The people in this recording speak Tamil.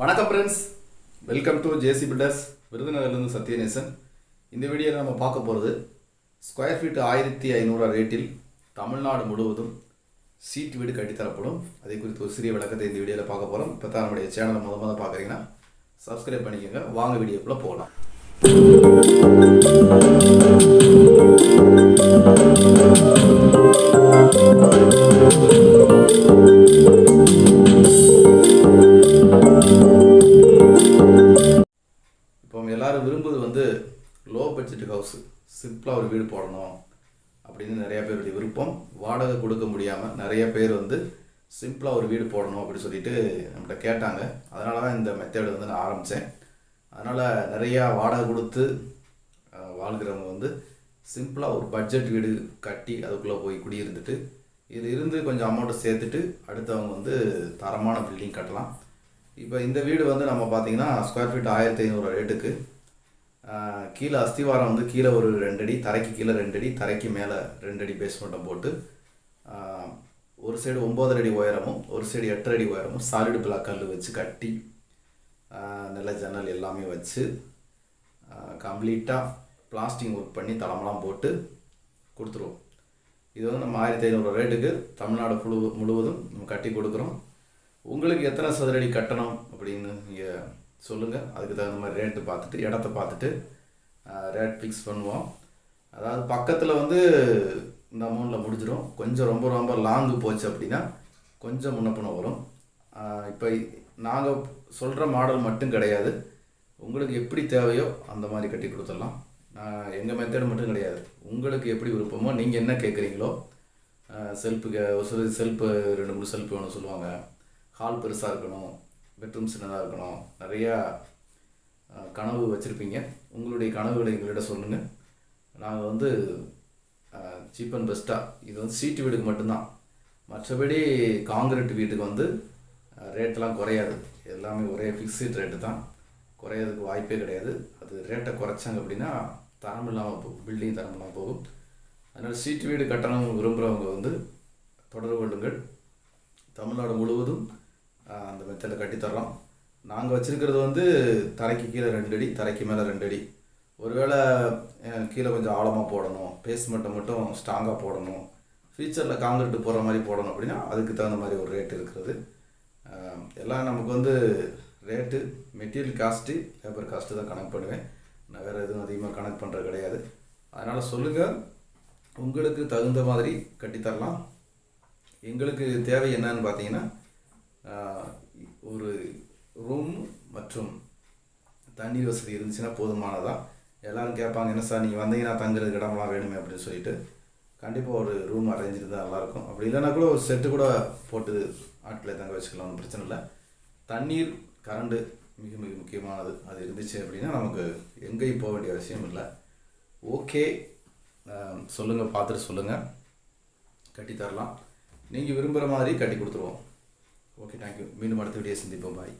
வணக்கம் friends welcome to JC builders விருதுநகர்லேருந்து Sathyanesan. இந்த வீடியோவில் நம்ம பார்க்க போகிறது ஸ்கொயர் ஃபீட் ஆயிரத்தி ஐநூறு ரேட்டில் தமிழ்நாடு முழுவதும் சீட் வீடு கட்டித்தரப்படும். அதை குறித்து ஒரு சிறிய விளக்கத்தை இந்த வீடியோவில் பார்க்க போகிறோம் இப்போ தான் நம்முடைய சேனலை முத முத பார்க்குறீங்கன்னா சப்ஸ்கிரைப் பண்ணிக்கோங்க. வாங்க வீடியோக்குள்ளே போகலாம். எல்லாரும் விரும்புவது வந்து லோ பட்ஜெட் ஹவுஸ் சிம்பிளாக ஒரு வீடு போடணும் அப்படின்னு நிறைய பேருடைய விருப்பம். வாடகை கொடுக்க முடியாமல் நிறைய பேர் வந்து சிம்பிளாக ஒரு வீடு போடணும் அப்படின்னு சொல்லிட்டு நம்மகிட்ட கேட்டாங்க. அதனால தான் இந்த மெத்தேடு வந்து நான் ஆரம்பித்தேன் அதனால் நிறையா வாடகை கொடுத்து வாழ்கிறவங்க வந்து சிம்பிளாக ஒரு பட்ஜெட் வீடு கட்டி அதுக்குள்ளே போய் குடியிருந்துட்டு இதில் இருந்து கொஞ்சம் அமௌண்ட்டை சேர்த்துட்டு அடுத்தவங்க வந்து தரமான பில்டிங் கட்டலாம். இப்போ இந்த வீடு வந்து நம்ம பார்த்தீங்கன்னா ஸ்கொயர் ஃபீட் ஆயிரத்தி ஐநூறு ரேட்டுக்கு கீழே அஸ்திவாரம் வந்து கீழே ஒரு ரெண்டடி தரைக்கு கீழே ரெண்டடி தரைக்கு மேலே ரெண்டடி பேஸ்மெண்ட்டை போட்டு ஒரு சைடு ஒம்பதரை அடி உயரமும் ஒரு சைடு எட்டரை அடி உயரமும் சாலிடு பிளாக் கல் வச்சு கட்டி நல்ல ஜன்னல் எல்லாமே வச்சு கம்ப்ளீட்டாக பிளாஸ்டிக் ஒர்க் பண்ணி தளமெல்லாம் போட்டு கொடுத்துருவோம். இது வந்து நம்ம ஆயிரத்தி ஐநூறு ரேட்டுக்கு தமிழ்நாடு முழு முழுவதும் நம்ம கட்டி கொடுக்குறோம். உங்களுக்கு எத்தனை சதுரடி கட்டணும் அப்படின்னு நீங்கள் சொல்லுங்கள் அதுக்கு தகுந்த மாதிரி ரேட்டு பார்த்துட்டு இடத்த பார்த்துட்டு ரேட் ஃபிக்ஸ் பண்ணுவோம். அதாவது பக்கத்தில் வந்து இந்த அமௌண்ட்டில் முடிஞ்சிடும். கொஞ்சம் ரொம்ப ரொம்ப லாங்கு போச்சு அப்படின்னா கொஞ்சம் முன்ன வரும். இப்போ நாங்கள் சொல்கிற மாடல் மட்டும் கிடையாது. உங்களுக்கு எப்படி தேவையோ அந்த மாதிரி கட்டி கொடுத்துடலாம். எங்கள் மெத்தட் மட்டும் கிடையாது. உங்களுக்கு எப்படி விருப்பமோ நீங்கள் என்ன கேட்குறீங்களோ செல்ஃபுக்கு ஒரு செல்ஃபு ரெண்டு மூணு செல்ஃப் வேணும் சொல்லுவாங்க. ஹால் பெருசாக இருக்கணும் பெட்ரூம் சின்னதாக இருக்கணும் நிறையா கனவு வச்சுருப்பீங்க. உங்களுடைய கனவுகளை எங்கள்கிட்ட சொல்லுங்கள் நாங்கள் வந்து சீப் அண்ட் பெஸ்ட்டாக இது வந்து சீட்டு வீடுக்கு மட்டும்தான். மற்றபடி காங்கிரீட் வீட்டுக்கு வந்து ரேட்டெலாம் குறையாது. எல்லாமே ஒரே ஃபிக்ஸ்டு ரேட்டு தான். குறையிறதுக்கு வாய்ப்பே கிடையாது. அது ரேட்டை குறைச்சாங்க அப்படின்னா தரம் இல்லாமல் போகும் பில்டிங் தரம் இல்லாமல் போகும். அதனால் சீட்டு வீடு கட்டணம் விரும்புகிறவங்க வந்து தொடர்பு கொள்ளுங்கள். தமிழ்நாடு முழுவதும் அந்த மெத்தடில் கட்டித்தர்றோம் நாங்கள் வச்சுருக்கிறது வந்து தரைக்கு கீழே ரெண்டு அடி தரைக்கு மேலே ரெண்டு அடி. ஒருவேளை கீழே கொஞ்சம் ஆழமாக போடணும் பேஸ்மெண்ட்டை மட்டும் ஸ்ட்ராங்காக போடணும் ஃபியூச்சரில் காங்கிரீட் போடுற மாதிரி போடணும் அப்படின்னா அதுக்கு தகுந்த மாதிரி ஒரு ரேட் இருக்கிறது. எல்லாம் நமக்கு வந்து rate material cost labour cost தான் கணக்கு பண்ணுவேன். நான் வேறு எதுவும் அதிகமாக கனெக்ட் பண்ணுறது கிடையாது. அதனால் சொல்லுங்கள் உங்களுக்கு தகுந்த மாதிரி கட்டித்தரலாம். எங்களுக்கு தேவை என்னன்னு பார்த்தீங்கன்னா ஒரு ரூம் மற்றும் தண்ணீர் வசதி இருந்துச்சுன்னா போதுமானதான் எல்லாரும் கேட்பாங்க என்ன சார் நீங்கள் வந்தீங்கன்னா தங்குறதுக்கு இடமெல்லாம் வேணுமே? அப்படின்னு சொல்லிட்டு. கண்டிப்பாக ஒரு ரூம் அரேஞ்ச் இருந்தால் நல்லாயிருக்கும் அப்படி இல்லைன்னா கூட ஒரு செட்டு கூட போட்டு ஆட்டில் தங்க வச்சுக்கலாம் ஒன்றும் பிரச்சனை இல்லை. தண்ணீர் கரண்டு மிக மிக முக்கியமானது. அது இருந்துச்சு அப்படின்னா நமக்கு எங்கேயும் போக வேண்டிய அவசியம் இல்லை. ஓகே. சொல்லுங்கள் பார்த்துட்டு சொல்லுங்கள் கட்டித்தரலாம். நீங்கள் விரும்புகிற மாதிரி கட்டி கொடுத்துருவோம். ఓకే థ్యాంక్ యూ మీరు మడత వీడియోసింది బొంబాయి